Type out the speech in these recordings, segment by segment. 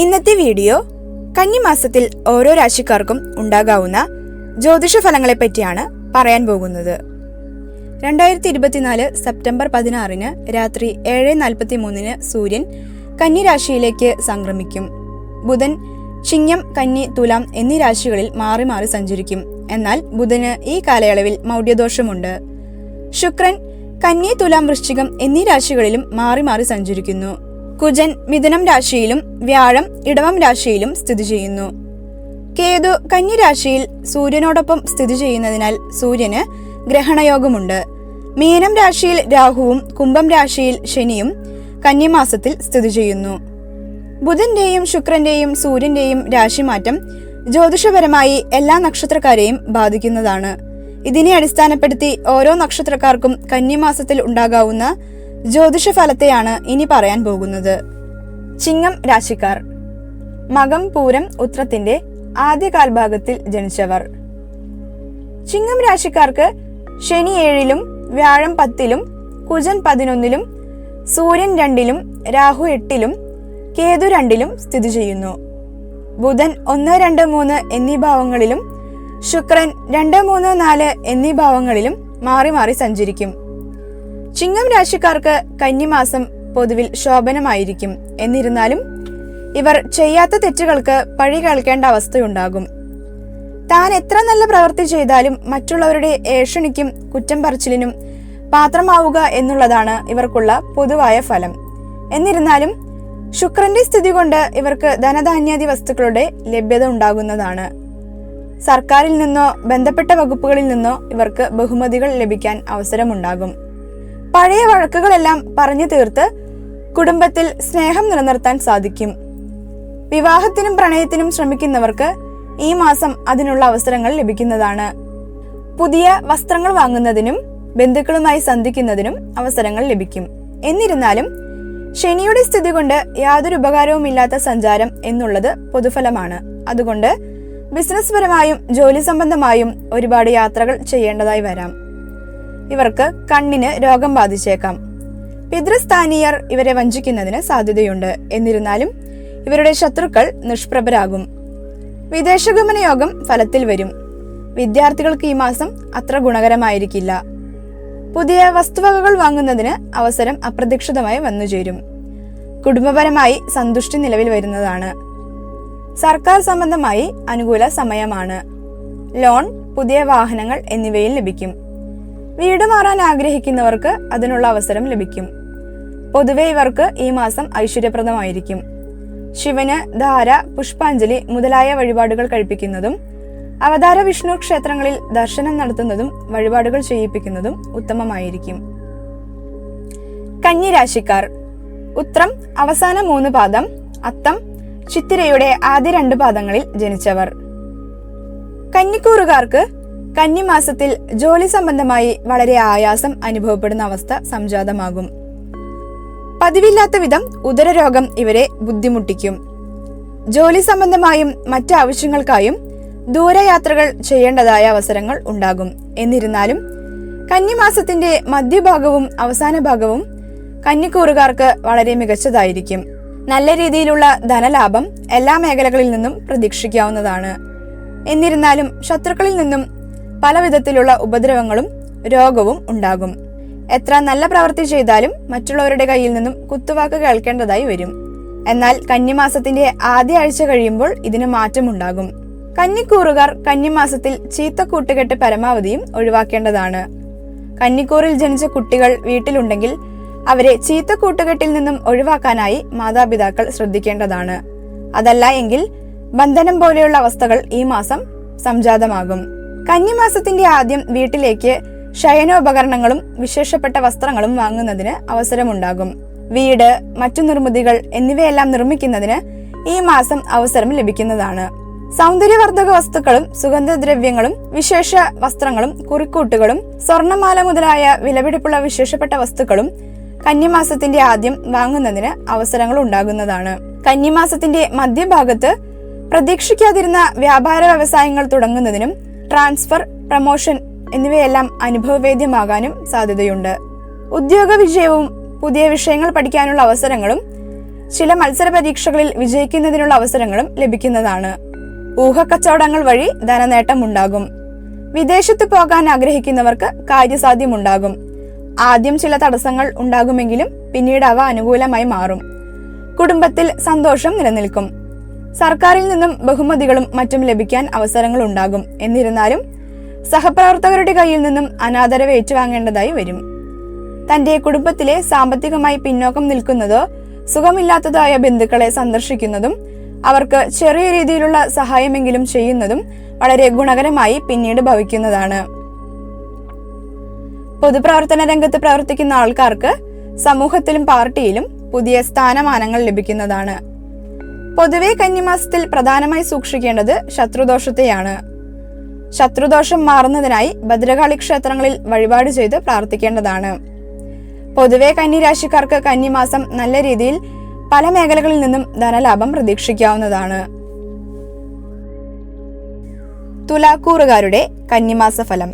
ഇന്നത്തെ വീഡിയോ കന്നിമാസത്തിൽ ഓരോ രാശിക്കാർക്കും ഉണ്ടാകാവുന്ന ജ്യോതിഷ ഫലങ്ങളെ പറ്റിയാണ് പറയാൻ പോകുന്നത്. രണ്ടായിരത്തി ഇരുപത്തിനാല് സെപ്റ്റംബർ പതിനാറിന് രാത്രി ഏഴ് നാൽപ്പത്തി മൂന്നിന് സൂര്യൻ കന്നി രാശിയിലേക്ക് സംക്രമിക്കും. ബുധൻ ചിങ്ങം കന്നി തുലാം എന്നീ രാശികളിൽ മാറി മാറി സഞ്ചരിക്കും. എന്നാൽ ബുധന് ഈ കാലയളവിൽ മൗഢ്യദോഷമുണ്ട്. ശുക്രൻ കന്നി തുലാം വൃശ്ചികം എന്നീ രാശികളിലും മാറി മാറി സഞ്ചരിക്കുന്നു. കുജൻ മിഥുനം രാശിയിലും വ്യാഴം ഇടവം രാശിയിലും സ്ഥിതി ചെയ്യുന്നു. കേതു കന്നി രാശിയിൽ സൂര്യനോടൊപ്പം സ്ഥിതി ചെയ്യുന്നതിനാൽ സൂര്യന് ഗ്രഹണയോഗമുണ്ട്. മീനം രാശിയിൽ രാഹുവും കുംഭം രാശിയിൽ ശനിയും കന്നിമാസത്തിൽ സ്ഥിതി ചെയ്യുന്നു. ബുധന്റെയും ശുക്രന്റെയും സൂര്യന്റെയും രാശിമാറ്റം ജ്യോതിഷപരമായി എല്ലാ നക്ഷത്രക്കാരെയും ബാധിക്കുന്നതാണ്. ഇതിനെ അടിസ്ഥാനപ്പെടുത്തി ഓരോ നക്ഷത്രക്കാർക്കും കന്നിമാസത്തിൽ ഉണ്ടാകാവുന്ന ജ്യോതിഷ ഫലത്തെയാണ് ഇനി പറയാൻ പോകുന്നത്. ചിങ്ങം രാശിക്കാർ. മകം പൂരം ഉത്രത്തിന്റെ ആദ്യ കാൽഭാഗത്തിൽ ജനിച്ചവർ. ചിങ്ങം രാശിക്കാർക്ക് ശനി ഏഴിലും വ്യാഴം പത്തിലും കുജൻ പതിനൊന്നിലും സൂര്യൻ രണ്ടിലും രാഹു എട്ടിലും കേതു രണ്ടിലും സ്ഥിതി ചെയ്യുന്നു. ബുധൻ ഒന്ന് രണ്ട് മൂന്ന് എന്നീ ഭാവങ്ങളിലും ശുക്രൻ രണ്ട് മൂന്ന് നാല് എന്നീ ഭാവങ്ങളിലും മാറി മാറി സഞ്ചരിക്കും. ചിങ്ങം രാശിക്കാർക്ക് കന്നിമാസം പൊതുവിൽ ശോഭനമായിരിക്കും. എന്നിരുന്നാലും ഇവർ ചെയ്യാത്ത തെറ്റുകൾക്ക് പഴി കേൾക്കേണ്ട അവസ്ഥയുണ്ടാകും. താൻ എത്ര നല്ല പ്രവൃത്തി ചെയ്താലും മറ്റുള്ളവരുടെ ഏഷണിക്കും കുറ്റം പറച്ചിലിനും പാത്രമാവുക എന്നുള്ളതാണ് ഇവർക്കുള്ള പൊതുവായ ഫലം. എന്നിരുന്നാലും ശുക്രന്റെ സ്ഥിതി കൊണ്ട് ഇവർക്ക് ധനധാന്യാദി വസ്തുക്കളുടെ ലഭ്യത ഉണ്ടാകുന്നതാണ്. സർക്കാരിൽ നിന്നോ ബന്ധപ്പെട്ട വകുപ്പുകളിൽ നിന്നോ ഇവർക്ക് ബഹുമതികൾ ലഭിക്കാൻ അവസരമുണ്ടാകും. പഴയ വഴക്കുകളെല്ലാം പറഞ്ഞു തീർത്ത് കുടുംബത്തിൽ സ്നേഹം നിലനിർത്താൻ സാധിക്കും. വിവാഹത്തിനും പ്രണയത്തിനും ശ്രമിക്കുന്നവർക്ക് ഈ മാസം അതിനുള്ള അവസരങ്ങൾ ലഭിക്കുന്നതാണ്. പുതിയ വസ്ത്രങ്ങൾ വാങ്ങുന്നതിനും ബന്ധുക്കളുമായി സന്ധിക്കുന്നതിനും അവസരങ്ങൾ ലഭിക്കും. എന്നിരുന്നാലും ശനിയുടെ സ്ഥിതി കൊണ്ട് യാതൊരു ഉപകാരവുമില്ലാത്ത സഞ്ചാരം എന്നുള്ളത് പൊതുഫലമാണ്. അതുകൊണ്ട് ബിസിനസ് പരമായും ജോലി സംബന്ധമായും ഒരുപാട് യാത്രകൾ ചെയ്യേണ്ടതായി വരാം. ഇവർക്ക് കണ്ണിന് രോഗം ബാധിച്ചേക്കാം. പിതൃസ്ഥാനീയർ ഇവരെ വഞ്ചിക്കുന്നതിന് സാധ്യതയുണ്ട്. എന്നിരുന്നാലും ഇവരുടെ ശത്രുക്കൾ നിഷ്പ്രഭരാകും. വിദേശഗമന യോഗം ഫലത്തിൽ വരും. വിദ്യാർത്ഥികൾക്ക് ഈ മാസം അത്ര ഗുണകരമായിരിക്കില്ല. പുതിയ വസ്തുവകകൾ വാങ്ങുന്നതിന് അവസരം അപ്രതീക്ഷിതമായി വന്നുചേരും. കുടുംബപരമായി സന്തുഷ്ടി നിലവിൽ വരുന്നതാണ്. സർക്കാർ സംബന്ധമായി അനുകൂല സമയമാണ്. ലോൺ പുതിയ വാഹനങ്ങൾ എന്നിവയിൽ ലഭിക്കും. വീട് മാറാൻ ആഗ്രഹിക്കുന്നവർക്ക് അതിനുള്ള അവസരം ലഭിക്കും. പൊതുവെ ഇവർക്ക് ഈ മാസം ഐശ്വര്യപ്രദമായിരിക്കും. ശിവന് ധാര പുഷ്പാഞ്ജലി മുതലായ വഴിപാടുകൾ കഴിപ്പിക്കുന്നതും അവതാര വിഷ്ണു ക്ഷേത്രങ്ങളിൽ ദർശനം നടത്തുന്നതും വഴിപാടുകൾ ചെയ്യിപ്പിക്കുന്നതും ഉത്തമമായിരിക്കും. കന്നിരാശിക്കാർ. ഉത്രം അവസാന മൂന്ന് പാദം. അത്തം ചിത്തിരയുടെ ആദ്യ രണ്ട് പാദങ്ങളിൽ ജനിച്ചവർ. കന്നിക്കൂറുകാർക്ക് കന്നിമാസത്തിൽ ജോലി സംബന്ധമായി വളരെ ആയാസം അനുഭവപ്പെടുന്ന അവസ്ഥ സംജാതമാകും. പതിവില്ലാത്ത വിധം ഉദരരോഗം ഇവരെ ബുദ്ധിമുട്ടിക്കും. ജോലി സംബന്ധമായും മറ്റ് ആവശ്യങ്ങൾക്കായും ദൂരയാത്രകൾ ചെയ്യേണ്ടതായ അവസരങ്ങൾ ഉണ്ടാകും. എന്നിരുന്നാലും കന്നിമാസത്തിന്റെ മധ്യഭാഗവും അവസാന ഭാഗവും കന്നിക്കൂറുകാർക്ക് വളരെ മികച്ചതായിരിക്കും. നല്ല രീതിയിലുള്ള ധനലാഭം എല്ലാ മേഖലകളിൽ നിന്നും പ്രതീക്ഷിക്കാവുന്നതാണ്. എന്നിരുന്നാലും ശത്രുക്കളിൽ നിന്നും പല വിധത്തിലുള്ള ഉപദ്രവങ്ങളും രോഗവും ഉണ്ടാകും. എത്ര നല്ല പ്രവൃത്തി ചെയ്താലും മറ്റുള്ളവരുടെ കയ്യിൽ നിന്നും കുത്തുവാക്ക് കേൾക്കേണ്ടതായി വരും. എന്നാൽ കന്നിമാസത്തിന്റെ ആദ്യ ആഴ്ച കഴിയുമ്പോൾ ഇതിന് മാറ്റമുണ്ടാകും കന്നിക്കൂറുകാർ കന്നിമാസത്തിൽ ചീത്ത കൂട്ടുകെട്ട് പരമാവധിയും ഒഴിവാക്കേണ്ടതാണ്. കന്നിക്കൂറിൽ ജനിച്ച കുട്ടികൾ വീട്ടിലുണ്ടെങ്കിൽ അവരെ ചീത്ത കൂട്ടുകെട്ടിൽ നിന്നും ഒഴിവാക്കാനായി മാതാപിതാക്കൾ ശ്രദ്ധിക്കേണ്ടതാണ്. അതല്ല എങ്കിൽ ബന്ധനം പോലെയുള്ള അവസ്ഥകൾ ഈ മാസം സംജാതമാകും. കന്നിമാസത്തിന്റെ ആദ്യം വീട്ടിലേക്ക് ശയനോപകരണങ്ങളും വിശേഷപ്പെട്ട വസ്ത്രങ്ങളും വാങ്ങുന്നതിന് അവസരമുണ്ടാകും. വീട് മറ്റു നിർമ്മിതികൾ എന്നിവയെല്ലാം നിർമ്മിക്കുന്നതിന് ഈ മാസം അവസരം ലഭിക്കുന്നതാണ്. സൗന്ദര്യവർദ്ധക വസ്തുക്കളും സുഗന്ധദ്രവ്യങ്ങളും വിശേഷ വസ്ത്രങ്ങളും കുറിക്കൂട്ടുകളും സ്വർണമാല മുതലായ വിലപിടിപ്പുള്ള വിശേഷപ്പെട്ട വസ്തുക്കളും കന്നിമാസത്തിന്റെ ആദ്യം വാങ്ങുന്നതിന് അവസരങ്ങൾ ഉണ്ടാകുന്നതാണ്. കന്നിമാസത്തിന്റെ മധ്യഭാഗത്ത് പ്രതീക്ഷിക്കാതിരുന്ന വ്യാപാര വ്യവസായങ്ങൾ തുടങ്ങുന്നതിനും ട്രാൻസ്ഫർ പ്രമോഷൻ എന്നിവയെല്ലാം അനുഭവവേദ്യമാകാനും സാധ്യതയുണ്ട്. ഉദ്യോഗ വിജയവും പുതിയ വിഷയങ്ങൾ പഠിക്കാനുള്ള അവസരങ്ങളും ചില മത്സര പരീക്ഷകളിൽ വിജയിക്കുന്നതിനുള്ള അവസരങ്ങളും ലഭിക്കുന്നതാണ്. ഊഹക്കച്ചവടങ്ങൾ വഴി ധനനേട്ടം ഉണ്ടാകും വിദേശത്ത് പോകാൻ ആഗ്രഹിക്കുന്നവർക്ക് കാര്യസാധ്യമുണ്ടാകും. ആദ്യം ചില തടസ്സങ്ങൾ ഉണ്ടാകുമെങ്കിലും പിന്നീട് അവ അനുകൂലമായി മാറും. കുടുംബത്തിൽ സന്തോഷം നിലനിൽക്കും. സർക്കാരിൽ നിന്നും ബഹുമതികളും മറ്റും ലഭിക്കാൻ അവസരങ്ങൾ ഉണ്ടാകും. എന്നിരുന്നാലും സഹപ്രവർത്തകരുടെ കയ്യിൽ നിന്നും അനാദരവ് ഏറ്റുവാങ്ങേണ്ടതായി വരും. തന്റെ കുടുംബത്തിലെ സാമ്പത്തികമായി പിന്നോക്കം നിൽക്കുന്നതോ സുഖമില്ലാത്തതോ ആയ ബന്ധുക്കളെ സന്ദർശിക്കുന്നതും അവർക്ക് ചെറിയ രീതിയിലുള്ള സഹായമെങ്കിലും ചെയ്യുന്നതും വളരെ ഗുണകരമായി പിന്നീട് ഭവിക്കുന്നതാണ്. പൊതുപ്രവർത്തന രംഗത്ത് പ്രവർത്തിക്കുന്ന ആൾക്കാർക്ക് സമൂഹത്തിലും പാർട്ടിയിലും പുതിയ സ്ഥാനമാനങ്ങൾ ലഭിക്കുന്നതാണ്. പൊതുവെ കന്നിമാസത്തിൽ പ്രധാനമായി സൂക്ഷിക്കേണ്ടത് ശത്രുദോഷത്തെയാണ്. ശത്രുദോഷം മാറുന്നതിനായി ഭദ്രകാളി ക്ഷേത്രങ്ങളിൽ വഴിപാട് ചെയ്ത് പ്രാർത്ഥിക്കേണ്ടതാണ്. പൊതുവെ കന്നിരാശിക്കാർക്ക് കന്നിമാസം നല്ല രീതിയിൽ പല മേഖലകളിൽ നിന്നും ധനലാഭം പ്രതീക്ഷിക്കാവുന്നതാണ്. തുലാക്കൂറുകാരുടെ കന്നിമാസ ഫലം.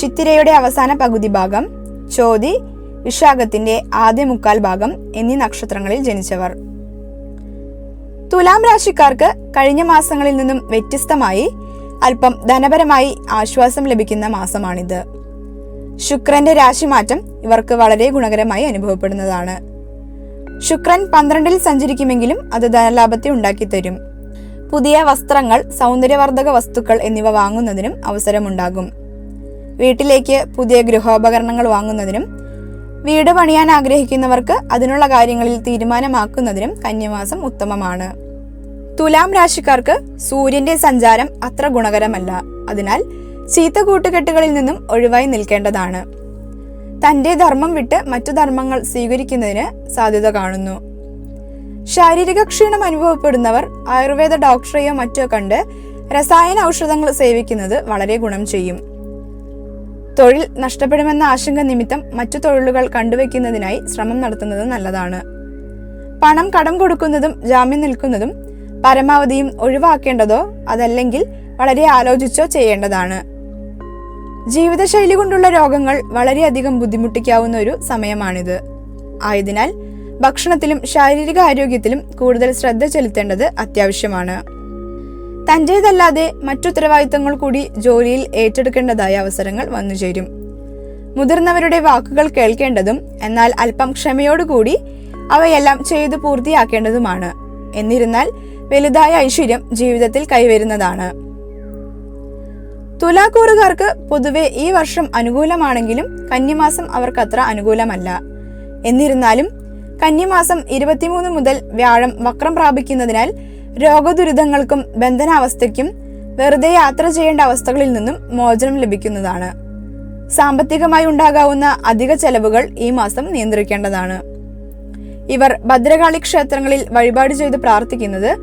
ചിത്തിരയുടെ അവസാന പകുതി ഭാഗം ചോതി വിശാഖത്തിന്റെ ആദ്യ മുക്കാൽ ഭാഗം എന്നീ നക്ഷത്രങ്ങളിൽ ജനിച്ചവർ. തുലാം രാശിക്കാർക്ക് കഴിഞ്ഞ മാസങ്ങളിൽ നിന്നും വ്യത്യസ്തമായി അല്പം ധനപരമായി ആശ്വാസം ലഭിക്കുന്ന മാസമാണിത്. ശുക്രന്റെ രാശിമാറ്റം ഇവർക്ക് വളരെ ഗുണകരമായി അനുഭവപ്പെടുന്നതാണ്. ശുക്രൻ പന്ത്രണ്ടിൽ സഞ്ചരിക്കുമെങ്കിലും അത് ധനലാഭത്തെ ഉണ്ടാക്കിത്തരും. പുതിയ വസ്ത്രങ്ങൾ സൗന്ദര്യവർദ്ധക വസ്തുക്കൾ എന്നിവ വാങ്ങുന്നതിനും അവസരമുണ്ടാകും. വീട്ടിലേക്ക് പുതിയ ഗൃഹോപകരണങ്ങൾ വാങ്ങുന്നതിനും വീട് പണിയാൻ ആഗ്രഹിക്കുന്നവർക്ക് അതിനുള്ള കാര്യങ്ങളിൽ തീരുമാനമാക്കുന്നതിനും കന്യമാസം ഉത്തമമാണ്. തുലാം രാശിക്കാർക്ക് സൂര്യന്റെ സഞ്ചാരം അത്ര ഗുണകരമല്ല. അതിനാൽ ചീത്ത കൂട്ടുകെട്ടുകളിൽ നിന്നും ഒഴിവായി നിൽക്കേണ്ടതാണ്. തന്റെ ധർമ്മം വിട്ട് മറ്റു ധർമ്മങ്ങൾ സ്വീകരിക്കുന്നതിന് സാധ്യത കാണുന്നു. ശാരീരിക ക്ഷീണം അനുഭവപ്പെടുന്നവർ ആയുർവേദ ഡോക്ടറെയോ മറ്റോ കണ്ട് രസായന ഔഷധങ്ങൾ സേവിക്കുന്നത് വളരെ ഗുണം ചെയ്യും. തൊഴിൽ നഷ്ടപ്പെടുമെന്ന ആശങ്ക നിമിത്തം മറ്റു തൊഴിലുകൾ കണ്ടുവയ്ക്കുന്നതിനായി ശ്രമം നടത്തുന്നത് നല്ലതാണ്. പണം കടം കൊടുക്കുന്നതും ജാമ്യം നിൽക്കുന്നതും പരമാവധിയും ഒഴിവാക്കേണ്ടതോ അതല്ലെങ്കിൽ വളരെ ആലോചിച്ചോ ചെയ്യേണ്ടതാണ്. ജീവിതശൈലി കൊണ്ടുള്ള രോഗങ്ങൾ വളരെയധികം ബുദ്ധിമുട്ടിക്കാവുന്ന ഒരു സമയമാണിത്. ആയതിനാൽ ഭക്ഷണത്തിലും ശാരീരിക ആരോഗ്യത്തിലും കൂടുതൽ ശ്രദ്ധ ചെലുത്തേണ്ടത് അത്യാവശ്യമാണ്. തന്റേതല്ലാതെ മറ്റുത്തരവാദിത്തങ്ങൾ കൂടി ജോലിയിൽ ഏറ്റെടുക്കേണ്ടതായ അവസരങ്ങൾ വന്നുചേരും മുതിർന്നവരുടെ വാക്കുകൾ കേൾക്കേണ്ടതും എന്നാൽ അല്പം ക്ഷമയോടുകൂടി അവയെല്ലാം ചെയ്തു പൂർത്തിയാക്കേണ്ടതുമാണ്. എന്നിരുന്നാൽ വലുതായ ഐശ്വര്യം ജീവിതത്തിൽ കൈവരുന്നതാണ്. തുലാക്കൂറുകാർക്ക് പൊതുവെ ഈ വർഷം അനുകൂലമാണെങ്കിലും കന്നിമാസം അവർക്കത്ര അനുകൂലമല്ല. എന്നിരുന്നാലും കന്നിമാസം ഇരുപത്തിമൂന്ന് മുതൽ വ്യാഴം വക്രം പ്രാപിക്കുന്നതിനാൽ രോഗദുരിതങ്ങൾക്കും ബന്ധനാവസ്ഥയ്ക്കും വെറുതെ യാത്ര ചെയ്യേണ്ട അവസ്ഥകളിൽ നിന്നും മോചനം ലഭിക്കുന്നതാണ്. സാമ്പത്തികമായി ഉണ്ടാകാവുന്ന അധിക ചെലവുകൾ ഈ മാസം നിയന്ത്രിക്കേണ്ടതാണ്. ഇവർ ഭദ്രകാളി ക്ഷേത്രങ്ങളിൽ വഴിപാട് ചെയ്ത് പ്രാർത്ഥിക്കുന്നത്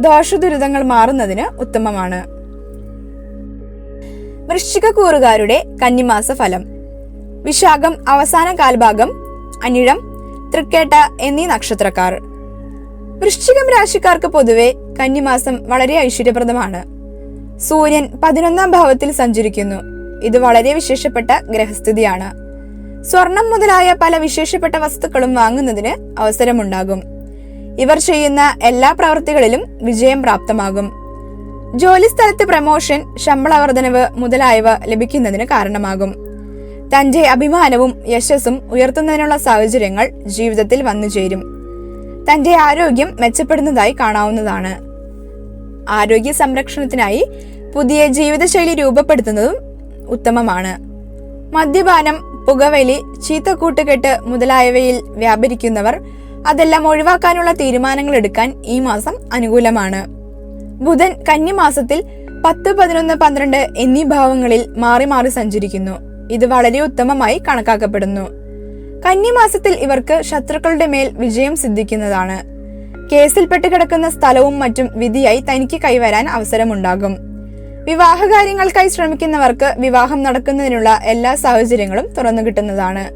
ദോഷദുരിതങ്ങൾ മാറുന്നതിന് ഉത്തമമാണ്. വൃശ്ചിക കൂറുകാരുടെ കന്നിമാസ ഫലം. വിശാഖം അവസാന കാൽഭാഗം അനിഴം തൃക്കേട്ട എന്നീ നക്ഷത്രക്കാർ. വൃശ്ചികം രാശിക്കാർക്ക് പൊതുവെ കന്നിമാസം വളരെ ഐശ്വര്യപ്രദമാണ്. സൂര്യൻ പതിനൊന്നാം ഭാവത്തിൽ സഞ്ചരിക്കുന്നു. ഇത് വളരെ വിശേഷപ്പെട്ട ഗ്രഹസ്ഥിതിയാണ്. സ്വർണം മുതലായ പല വിശേഷപ്പെട്ട വസ്തുക്കളും വാങ്ങുന്നതിന് അവസരമുണ്ടാകും. ഇവർ ചെയ്യുന്ന എല്ലാ പ്രവൃത്തികളിലും വിജയം പ്രാപ്തമാകും. ജോലിസ്ഥലത്ത് പ്രമോഷൻ ശമ്പള വർധനവ് മുതലായവ ലഭിക്കുന്നതിന് കാരണമാകും. തന്റെ അഭിമാനവും യശസ്സും ഉയർത്തുന്നതിനുള്ള സാഹചര്യങ്ങൾ ജീവിതത്തിൽ വന്നുചേരും. തന്റെ ആരോഗ്യം മെച്ചപ്പെടുന്നതായി കാണാവുന്നതാണ്. ആരോഗ്യ സംരക്ഷണത്തിനായി പുതിയ ജീവിതശൈലി രൂപപ്പെടുത്തുന്നതും ഉത്തമമാണ്. മദ്യപാനം പുകവലി ചീത്ത കൂട്ടുകെട്ട് മുതലായവയിൽ വ്യാപരിക്കുന്നവർ അതെല്ലാം ഒഴിവാക്കാനുള്ള തീരുമാനങ്ങൾ എടുക്കാൻ ഈ മാസം അനുകൂലമാണ്. ബുധൻ കന്നിമാസത്തിൽ പത്ത് പതിനൊന്ന് പന്ത്രണ്ട് എന്നീ ഭാവങ്ങളിൽ മാറി മാറി സഞ്ചരിക്കുന്നു. ഇത് വളരെ ഉത്തമമായി കണക്കാക്കപ്പെടുന്നു. കന്നിമാസത്തിൽ ഇവർക്ക് ശത്രുക്കളുടെ മേൽ വിജയം സിദ്ധിക്കുന്നതാണ്. കേസിൽപ്പെട്ട് കിടക്കുന്ന സ്ഥലവും മറ്റും വിധിയായി തനിക്ക് കൈവരാൻ അവസരമുണ്ടാകും. വിവാഹകാര്യങ്ങൾക്കായി ശ്രമിക്കുന്നവർക്ക് വിവാഹം നടക്കുന്നതിനുള്ള എല്ലാ സാഹചര്യങ്ങളും തുറന്നു കിട്ടുന്നതാണ്.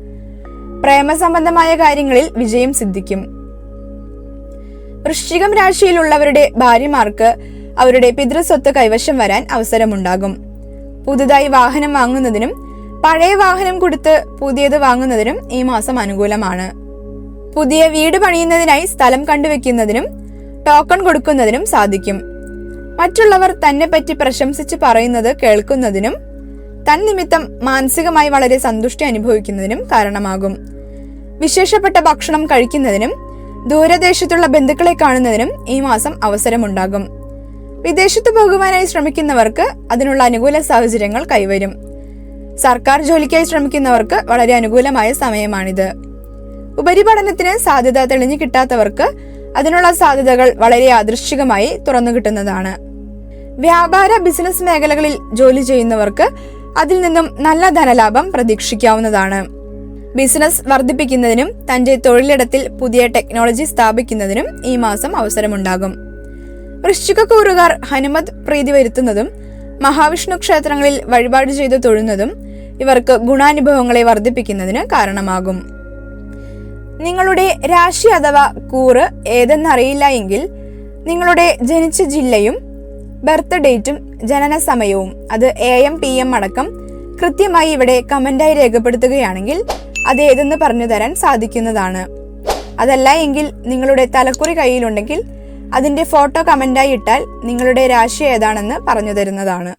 പ്രേമസംബന്ധമായ കാര്യങ്ങളിൽ വിജയം സിദ്ധിക്കും. വൃശ്ചികം രാശിയിലുള്ളവരുടെ ഭാര്യമാർക്ക് അവരുടെ പിതൃസ്വത്ത് കൈവശം വരാൻ അവസരമുണ്ടാകും. പുതുതായി വാഹനം വാങ്ങുന്നതിനും പഴയ വാഹനം കൊടുത്ത് പുതിയത് വാങ്ങുന്നതിനും ഈ മാസം അനുകൂലമാണ്. പുതിയ വീട് പണിയുന്നതിനായി സ്ഥലം കണ്ടുവെക്കുന്നതിനും ടോക്കൺ കൊടുക്കുന്നതിനും സാധിക്കും. മറ്റുള്ളവർ തന്നെ പറ്റി പ്രശംസിച്ച് പറയുന്നത് കേൾക്കുന്നതിനും തൻ നിമിത്തം മാനസികമായി വളരെ സന്തുഷ്ടി അനുഭവിക്കുന്നതിനും കാരണമാകും. വിശേഷപ്പെട്ട ഭക്ഷണം കഴിക്കുന്നതിനും ദൂരദേശത്തുള്ള ബന്ധുക്കളെ കാണുന്നതിനും ഈ മാസം അവസരമുണ്ടാകും. വിദേശത്ത് പോകുവാനായി ശ്രമിക്കുന്നവർക്ക് അതിനുള്ള അനുകൂല സാഹചര്യങ്ങൾ കൈവരും. സർക്കാർ ജോലിക്കായി ശ്രമിക്കുന്നവർക്ക് വളരെ അനുകൂലമായ സമയമാണിത്. ഉപരിപഠനത്തിന് സാധ്യത തെളിഞ്ഞു കിട്ടാത്തവർക്ക് അതിനുള്ള സാധ്യതകൾ വളരെ യാദൃശ്ചികമായി തുറന്നു കിട്ടുന്നതാണ്. വ്യാപാര ബിസിനസ് മേഖലകളിൽ ജോലി ചെയ്യുന്നവർക്ക് അതിൽ നിന്നും നല്ല ധനലാഭം പ്രതീക്ഷിക്കാവുന്നതാണ്. ബിസിനസ് വർദ്ധിപ്പിക്കുന്നതിനും തന്റെ തൊഴിലിടത്തിൽ പുതിയ ടെക്നോളജി സ്ഥാപിക്കുന്നതിനും ഈ മാസം അവസരമുണ്ടാകും. വൃശ്ചിക കൂറുകാർ ഹനുമത് പ്രീതി വരുത്തുന്നതും മഹാവിഷ്ണു ക്ഷേത്രങ്ങളിൽ വഴിപാട് ചെയ്ത് തൊഴുന്നതും ഇവർക്ക് ഗുണാനുഭവങ്ങളെ വർദ്ധിപ്പിക്കുന്നതിന് കാരണമാകും. നിങ്ങളുടെ രാശി അഥവാ കൂറ് ഏതെന്നറിയില്ല എങ്കിൽ നിങ്ങളുടെ ജനിച്ച ജില്ലയും ബർത്ത് ഡേറ്റും ജനന സമയവും അത് എ എം പി എം അടക്കം കൃത്യമായി ഇവിടെ കമന്റായി രേഖപ്പെടുത്തുകയാണെങ്കിൽ അത് ഏതെന്ന് പറഞ്ഞു തരാൻ സാധിക്കുന്നതാണ്. അതല്ല എങ്കിൽ നിങ്ങളുടെ തലക്കുറി കയ്യിലുണ്ടെങ്കിൽ അതിന്റെ ഫോട്ടോ കമന്റായി ഇട്ടാൽ നിങ്ങളുടെ രാശി ഏതാണെന്ന് പറഞ്ഞു തരുന്നതാണ്.